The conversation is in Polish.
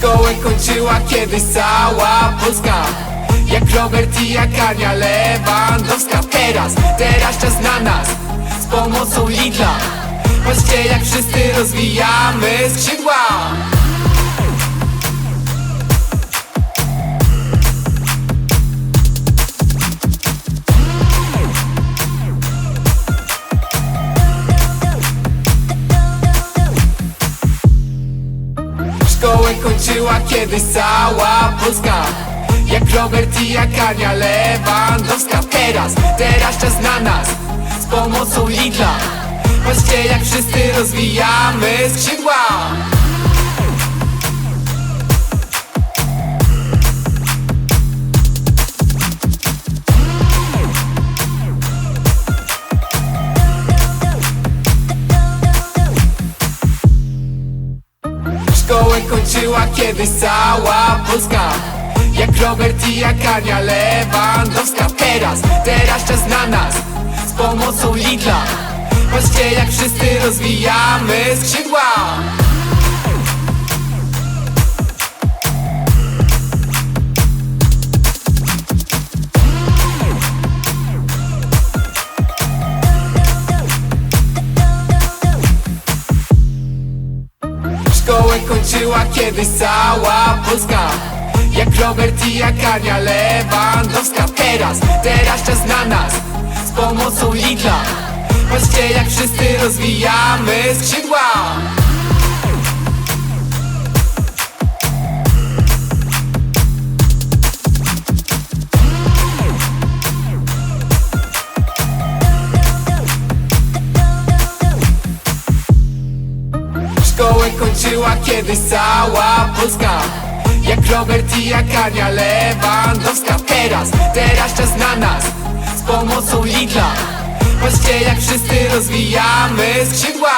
Szkołę kończyła kiedyś cała Polska. Jak Robert i jak Ania Lewandowska. Teraz, teraz czas na nas Z pomocą Lidla. Patrzcie jak wszyscy rozwijamy skrzydła kończyła kiedyś cała Polska. Jak Robert i jak Ania Lewandowska. Teraz, teraz czas na nas Z pomocą Lidla. Patrzcie jak wszyscy rozwijamy skrzydła Szkołę kończyła kiedyś cała Polska. Jak Robert i jak Ania Lewandowska. Teraz, teraz czas na nas. Z pomocą Lidla. Patrzcie jak wszyscy rozwijamy skrzydła Szkołę kończyła kiedyś cała Polska. Jak Robert i jak Ania Lewandowska. Teraz, teraz czas na nas Z pomocą Lidla. Patrzcie jak wszyscy rozwijamy skrzydła Szkołę kończyła kiedyś cała Polska. Jak Robert i jak Ania Lewandowska. Teraz, teraz czas na nas Z pomocą Lidla. Patrzcie jak wszyscy rozwijamy skrzydła